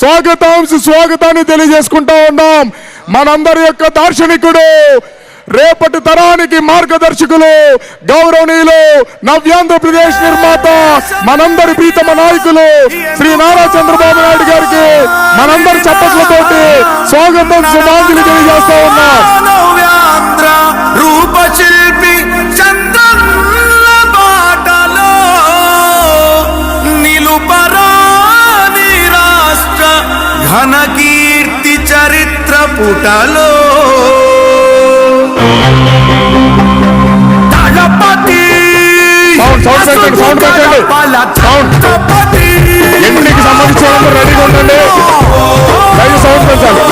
స్వాగతం సుస్వాగతాన్ని తెలియజేసుకుంటా ఉన్నాం. మనందరి యొక్క దార్శనికుడు రేపటి తరానికి మార్గదర్శకులు గౌరవనీయులు నవ్యాంధ్రప్రదేశ్ నిర్మాత మనందరి ప్రీతమ నాయకులు శ్రీ నారా చంద్రబాబు నాయుడు గారికి మనందరి చప్పట్లతోటి స్వాగతం శుభాంజలి తెలియజేస్తా ఉన్నాం. సౌండ్, సౌండ్ పెట్టండి, సౌండ్ పెట్టండి. సౌండ్. ఎంట్రీకి సంబంధించిన వాళ్ళందరూ రెడీగా ఉండండి. దయచేసి సౌండ్ పెంచాలి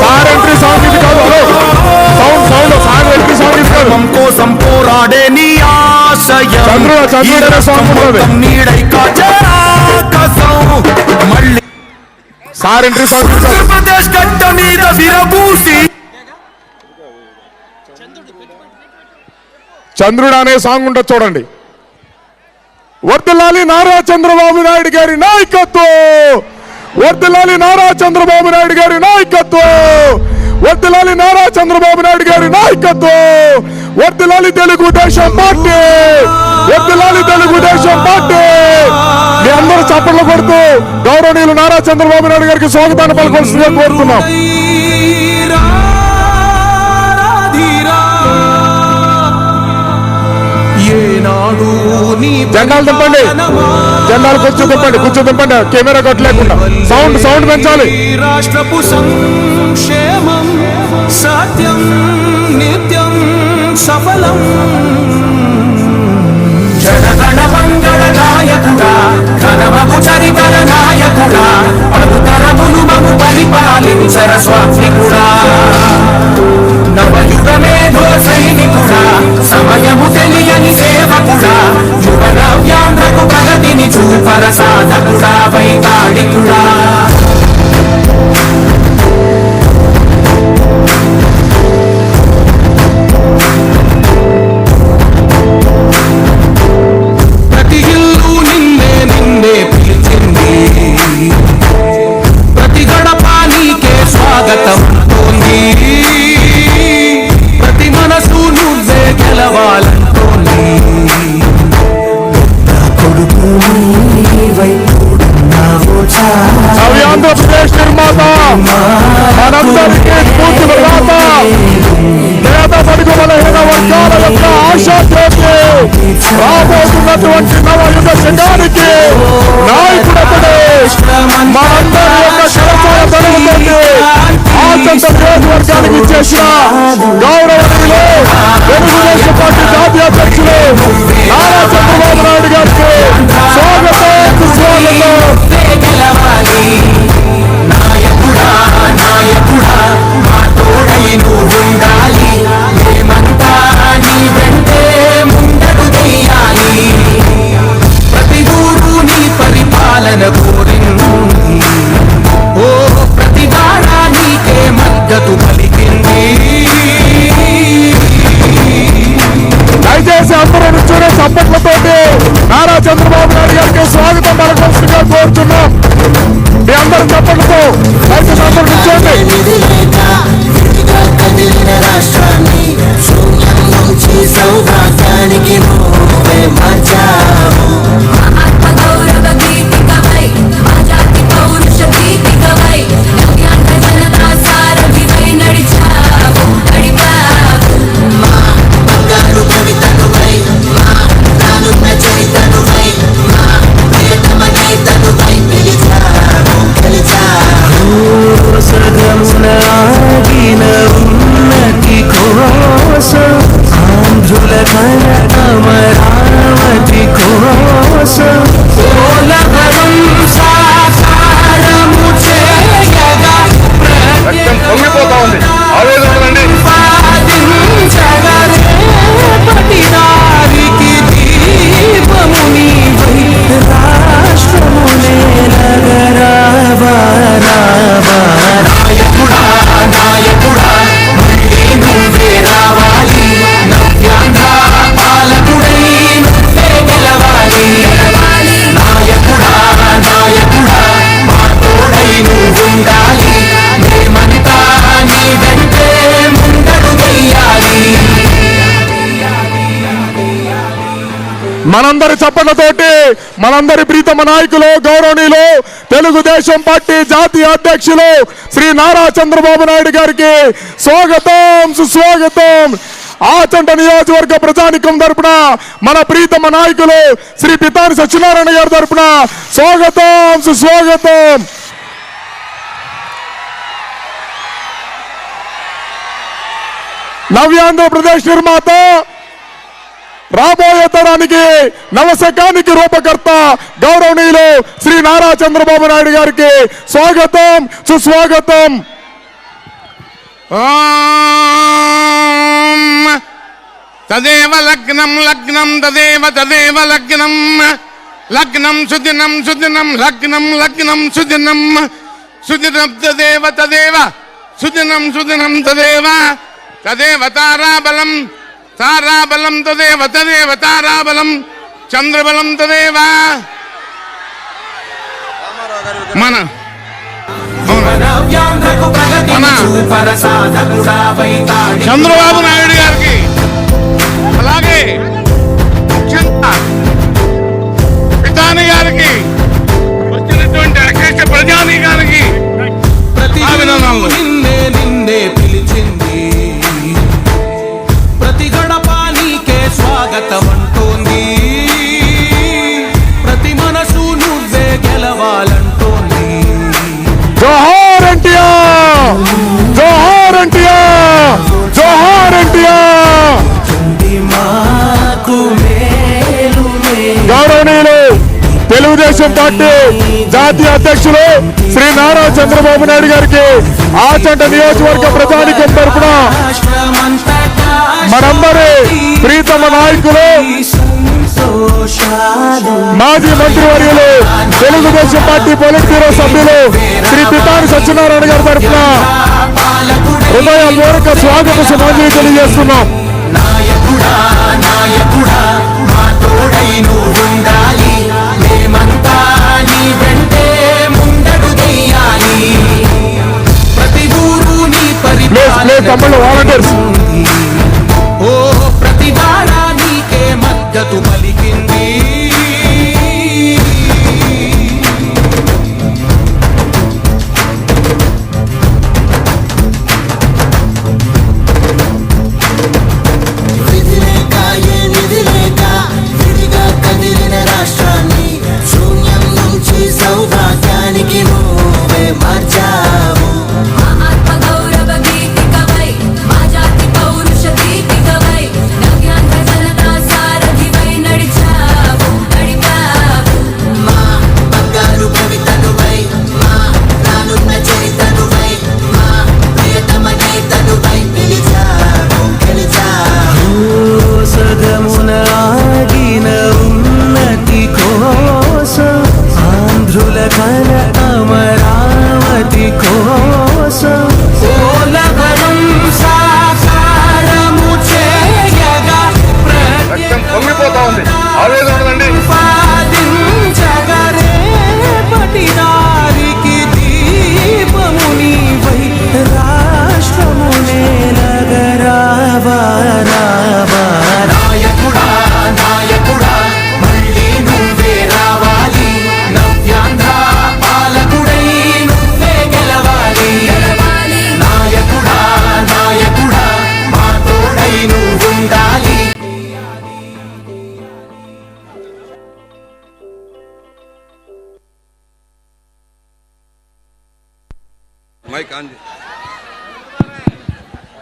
సార్ ఎంట్రీ సౌండ్ ఇది కాదు. Hello sound sound sir entry sound ఇది కాదు. కోసం పోరాడే నీ ఆశయం. చంద్రుడు, చంద్రుడు నీడై కాచరాకసం. మళ్ళీ సార్ ఎంట్రీ సౌండ్ ఆంధ్రప్రదేశ్ గడ్డ మీద విరబూసి చంద్రుడు అనే సాంగ్ ఉంటుంది చూడండి. వర్దలాలి నారా చంద్రబాబు నాయుడు గారి నాయకత్వం. వర్దలాలి నారా చంద్రబాబు నాయుడు గారి నాయకత్వం. వర్దలాలి నారా చంద్రబాబు నాయుడు గారి నాయకత్వం. వర్దలాలి తెలుగుదేశం పార్టీ. వర్దలాలి తెలుగుదేశం పార్టీ. మీ అందరూ చప్పట్లు కొడుతూ గౌరవనీయులు నారా చంద్రబాబు నాయుడు గారికి స్వాగతాన్ని పలకొలుసుగా కోరుతున్నాం. జెండాలు తిప్పండి జెండాలు కూర్చో తిప్పండి కూర్చో తిప్పండి కెమెరా కొట్టలేకుండా. సౌండ్ సౌండ్ పెంచాలి. రాష్ట్రపు సంక్షేమం సత్యం నిత్యం సఫలం. జనగణ మంగళ నాయకుడా. రాబోతున్నటువంటి నవయుగ శకానికి నాయకుడతడే మనందరి యొక్క కరచాల బలముతోటి ఆచంత నియోజకవర్గానికి చేసిన గౌరవనీయులు తెలుగుదేశం పార్టీ జాతీయ అధ్యక్షులు నారా చంద్రబాబు నాయుడు గారికి స్వాగతం సుస్వాగతం. చప్పట్లతోటి నారా చంద్రబాబు నాయుడు గారికి స్వాగతం పలకొల్సిందిగా కోరుతున్నాం. మీ అందరి చప్పట్లతో రైతు సంబంధించండి మనందరి చప్పట్లతోటి మనందరి ప్రీతమ నాయకులు గౌరవనీయులు తెలుగుదేశం పార్టీ జాతీయ అధ్యక్షులు శ్రీ నారా చంద్రబాబు నాయుడు గారికి స్వాగతం సుస్వాగతం. ఆచంట నియోజకవర్గ ప్రజానికం తరపున మన ప్రీతమ నాయకులు శ్రీ పితాని సత్యనారాయణ గారి తరపున స్వాగతం సుస్వాగతం. నవ్యాంధ్రప్రదేశ్ నిర్మాత రాబోయే తరానికి నవశకానికి రూపకర్త గౌరవనీయులు శ్రీ నారా చంద్రబాబు నాయుడు గారికి స్వాగతం సుస్వాగతం. ఓం తదేవ లగ్నం లగ్నం తదేవ తదేవ లగ్నం. లగ్నం సుదినం సుదినం లగ్నం లగ్నం సుదినం. సుదినం తదేవ తదేవ. సుదినం సుదినం తదేవ. తదేవ తారాబలం తారాబలం తదేవ తదేవ తారాబలం చంద్రబలం తదేవ మన చంద్రబాబు నాయుడు గారికి. అలాగే ముఖ్యంగా పితాని గారికి వచ్చినటువంటి అఖిల ప్రజాని గారికి ప్రతి అభినందనలు. నిన్నే నిన్నే పిలిచింది. అధ్యక్షులు శ్రీ నారా చంద్రబాబు నాయుడు గారికి ఆచంట నియోజకవర్గ ప్రజానికం తరఫున మనందరి ప్రీతమ నాయకులు మాజీ మంత్రివర్యులు తెలుగుదేశం పార్టీ పొలిట్ బ్యూరో సభ్యులు శ్రీ పితాని సత్యనారాయణ గారి తరఫున హృదయపూర్వక స్వాగత సమాజం తెలియజేస్తున్నాం. నాయకుడా నాయకుడా ప్లీజ్ ప్లీజ్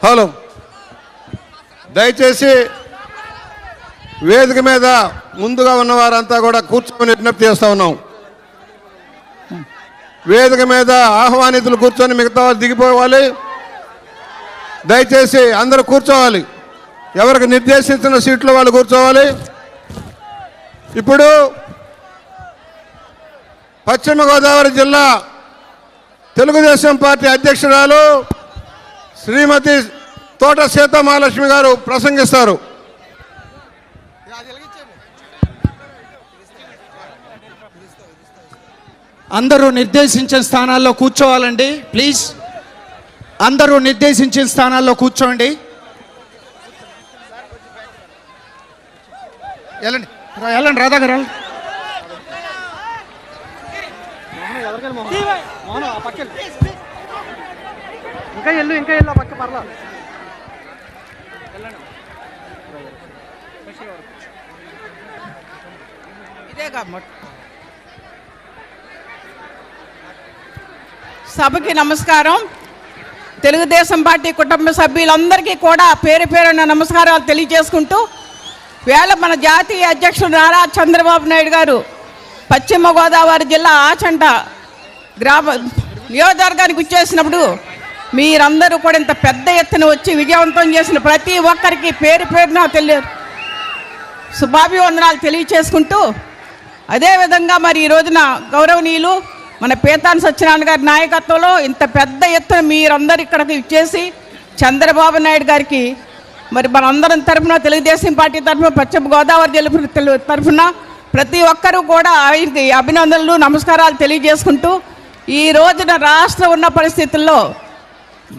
హలో. దయచేసి వేదిక మీద ముందుగా ఉన్నవారంతా కూడా కూర్చొని విజ్ఞప్తి చేస్తూ ఉన్నాం. వేదిక మీద ఆహ్వానితులు కూర్చొని మిగతా వాళ్ళు దిగిపోవాలి. దయచేసి అందరూ కూర్చోవాలి. ఎవరికి నిర్దేశించిన సీట్లో వాళ్ళు కూర్చోవాలి. ఇప్పుడు పశ్చిమ గోదావరి జిల్లా తెలుగుదేశం పార్టీ అధ్యక్షురాలు శ్రీమతి తోట సీతమహాలక్ష్మి గారు ప్రసంగిస్తారు. అందరూ నిర్దేశించిన స్థానాల్లో కూర్చోవాలండి ప్లీజ్. అందరూ నిర్దేశించిన స్థానాల్లో కూర్చోండి. వెళ్ళండి రా, వెళ్ళండి ఇంకా ఎల్లు ఇంకా ఆ పక్క పర్లా. సభకి నమస్కారం. తెలుగుదేశం పార్టీ కుటుంబ సభ్యులందరికీ కూడా పేరు పేరున నమస్కారాలు తెలియజేసుకుంటూ వేళ మన జాతీయ అధ్యక్షుడు నారా చంద్రబాబు నాయుడు గారు పశ్చిమ గోదావరి జిల్లా ఆచంట గ్రామ నియోజకవర్గానికి వచ్చేసినప్పుడు మీరందరూ కూడా ఇంత పెద్ద ఎత్తున వచ్చి విజయవంతం చేసిన ప్రతి ఒక్కరికి పేరు పేరున తెలియ శుభాభివందనాలు తెలియచేసుకుంటూ అదేవిధంగా మరి ఈ రోజున గౌరవనీయులు మన పీతాన్ సత్యనారాయణ గారి నాయకత్వంలో ఇంత పెద్ద ఎత్తున మీరందరూ ఇక్కడికి ఇచ్చేసి చంద్రబాబు నాయుడు గారికి మరి మనందరం తరఫున తెలుగుదేశం పార్టీ తరఫున పశ్చిమ గోదావరి తెలుపు తెలు- తరఫున ప్రతి ఒక్కరూ కూడా ఆయనకి అభినందనలు నమస్కారాలు తెలియజేసుకుంటూ ఈ రోజున రాష్ట్రం ఉన్న పరిస్థితుల్లో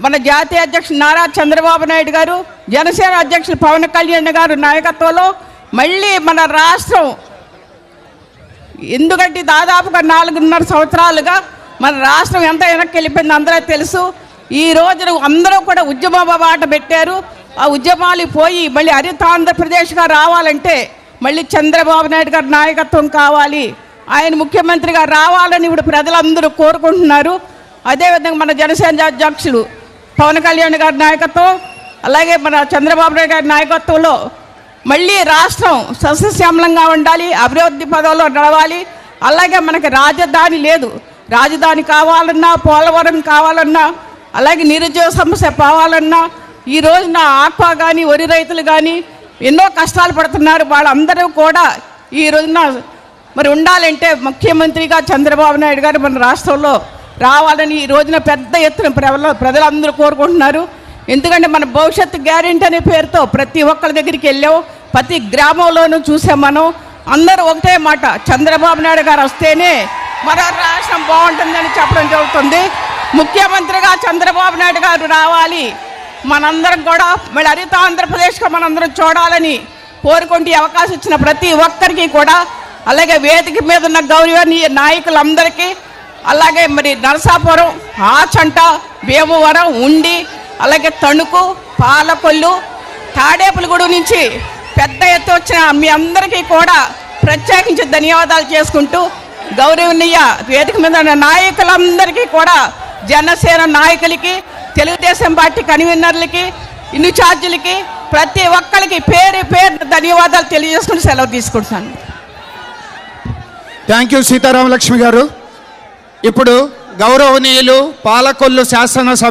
మన జాతీయ అధ్యక్షుడు నారా చంద్రబాబు నాయుడు గారు జనసేన అధ్యక్షుడు పవన్ కళ్యాణ్ గారు నాయకత్వంలో మళ్ళీ మన రాష్ట్రం ఎందుకంటే దాదాపుగా నాలుగున్నర సంవత్సరాలుగా మన రాష్ట్రం ఎంత వెనక్కి వెళ్ళిపోయింది అందరూ తెలుసు. ఈ రోజున అందరూ కూడా ఉద్యమ బాట పెట్టారు. ఆ ఉద్యమాలు పోయి మళ్ళీ హరిత ఆంధ్రప్రదేశ్గా రావాలంటే మళ్ళీ చంద్రబాబు నాయుడు గారి నాయకత్వం కావాలి. ఆయన ముఖ్యమంత్రిగా రావాలని ఇప్పుడు ప్రజలందరూ కోరుకుంటున్నారు. అదేవిధంగా మన జనసేన అధ్యక్షులు పవన్ కళ్యాణ్ గారి నాయకత్వం అలాగే మన చంద్రబాబు నాయుడు గారి నాయకత్వంలో మళ్ళీ రాష్ట్రం సస్యశ్యామలంగా ఉండాలి అభివృద్ధి పదంలో నడవాలి. అలాగే మనకి రాజధాని లేదు. రాజధాని కావాలన్నా పోలవరం కావాలన్నా అలాగే నిరుద్యోగ సమస్య పోవాలన్నా ఈ రోజున ఆక్వా కానీ వరి రైతులు కానీ ఎన్నో కష్టాలు పడుతున్నారు. వాళ్ళందరూ కూడా ఈ రోజున మరి ఉండాలంటే ముఖ్యమంత్రిగా చంద్రబాబు నాయుడు గారు మన రాష్ట్రంలో రావాలని ఈ రోజున పెద్ద ఎత్తున ప్రజల ప్రజలందరూ కోరుకుంటున్నారు. ఎందుకంటే మన భవిష్యత్తు గ్యారెంటీ అనే పేరుతో ప్రతి ఒక్కరి దగ్గరికి వెళ్ళాం ప్రతి గ్రామంలోనూ చూసాం మనం. అందరూ ఒకటే మాట చంద్రబాబు నాయుడు గారు వస్తేనే మన రాష్ట్రం బాగుంటుందని చెప్పడం జరుగుతుంది. ముఖ్యమంత్రిగా చంద్రబాబు నాయుడు గారు రావాలి. మనందరం కూడా మళ్ళీ హరిత ఆంధ్రప్రదేశ్గా మనందరం చూడాలని కోరుకుంటూ అవకాశం ఇచ్చిన ప్రతి ఒక్కరికి కూడా అలాగే వేదిక మీద ఉన్న గౌరవనీయ నాయకులందరికీ అలాగే మరి నరసాపురం ఆచంట భీమవరం ఉండి అలాగే తణుకు పాలకొల్లు తాడేపులగూడు నుంచి పెద్ద ఎత్తు వచ్చిన మీ అందరికీ కూడా ప్రత్యేకించి ధన్యవాదాలు చేసుకుంటూ గౌరవనీయ వేదిక మీద ఉన్న నాయకులందరికీ కూడా జనసేన నాయకులకి తెలుగుదేశం పార్టీ కన్వీనర్లకి ఇన్ఛార్జీలకి ప్రతి ఒక్కరికి పేరు పేరు ధన్యవాదాలు తెలియజేసుకుని సెలవు తీసుకుంటున్నాను. థ్యాంక్ యూ సీతారామలక్ష్మి గారు ఇప్పుడు గౌరవనీయులు పాలకొల్లు శాసనసభ